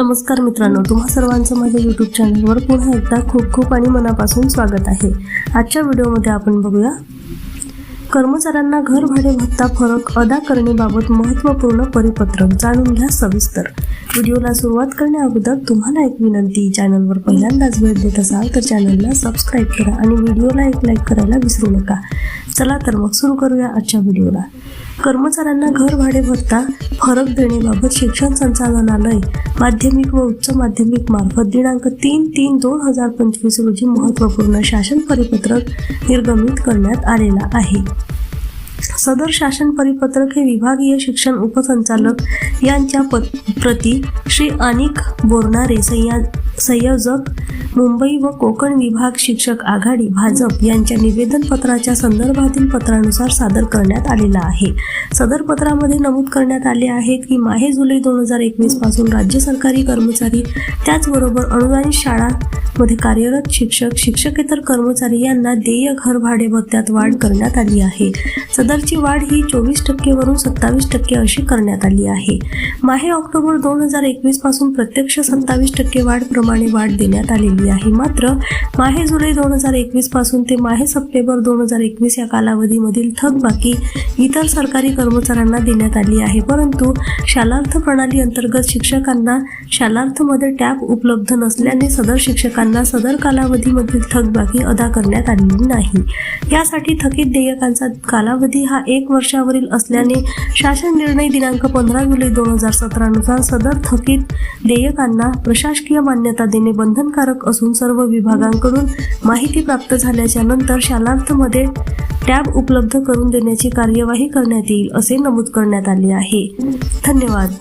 नमस्कार मित्रांनो तुम्हा सर्वांचं माझ्या यूट्यूब चॅनलवर पुन्हा एकदा खूप खूप आणि मनापासून स्वागत आहे. आजच्या व्हिडिओमध्ये आपण बघूया कर्मचाऱ्यांना घर भाडे भत्ता फरक अदा करण्याबाबत महत्त्वपूर्ण परिपत्रक जाणून घ्या सविस्तर. व्हिडिओला सुरुवात करण्याअगोदर तुम्हाला एक विनंती चॅनलवर पहिल्यांदाच भेट देत असाल तर चॅनलला सबस्क्राईब करा आणि व्हिडिओला एक लाईक करायला विसरू नका. चला तर मग सुरू करूया आजच्या व्हिडिओला. कर्मचाऱ्यांना घर भाडे भत्ता फरक देण्याबाबत शिक्षण संचालनालय माध्यमिक व उच्च माध्यमिक मार्फत दिनांक तीन तीन दोन हजार पंचवीस रोजी महत्त्वपूर्ण शासन परिपत्रक निर्गमित करण्यात आलेला आहे. सदर शासन परिपत्रक हे विभागीय शिक्षण उपसंचालक यांच्या प- प्रती श्री अनिक बोरणारे संया संयोजक मुंबई व कोकण विभाग शिक्षक आघाडी भाजप यांच्या निवेदन पत्राच्या संदर्भातील पत्रानुसार सादर करण्यात आलेला आहे. सदर पत्रामध्ये नमूद करण्यात आले आहे की माहे जुलै दोन हजार एकवीसपासून राज्य सरकारी कर्मचारी त्याचबरोबर अनुदानित शाळांमध्ये कार्यरत शिक्षक शिक्षकेतर कर्मचारी यांना देय घर भाडे भत्त्यात वाढ करण्यात आली आहे. सदरची वाढ ही चोवीस टक्केवरून सत्तावीस टक्के अशी करण्यात आली आहे. माहे ऑक्टोबर दोन हजार एकवीसपासून प्रत्यक्ष सत्तावीस टक्के वाढ प्रमाण वाढ देण्यात आलेली आहे. मात्र माहे जुलै दोन हजार एकवीसपासून ते माहे सप्टेंबर दोन हजार एकवीस या कालावधीमधील थकबाकी इतर सरकारी कर्मचाऱ्यांना देण्यात आली आहे. परंतु शालार्थ प्रणाली अंतर्गत शिक्षकांना शालार्थमध्ये टॅब उपलब्ध नसल्याने सदर शिक्षकांना सदर कालावधीमधील थकबाकी अदा करण्यात आलेली नाही. यासाठी थकीत देयकांचा कालावधी हा एक वर्षावरील असल्याने शासन निर्णय दिनांक पंधरा जुलै दोन हजार सतरानुसार सदर थकीत देयकांना प्रशासकीय मान्य मान्यता देणे बंधनकारक असून सर्व विभागांकडून माहिती प्राप्त झाल्याच्यानंतर शालार्थमध्ये टॅब उपलब्ध करून देण्याची कार्यवाही करण्यात येईल असे नमूद करण्यात आले आहे. धन्यवाद.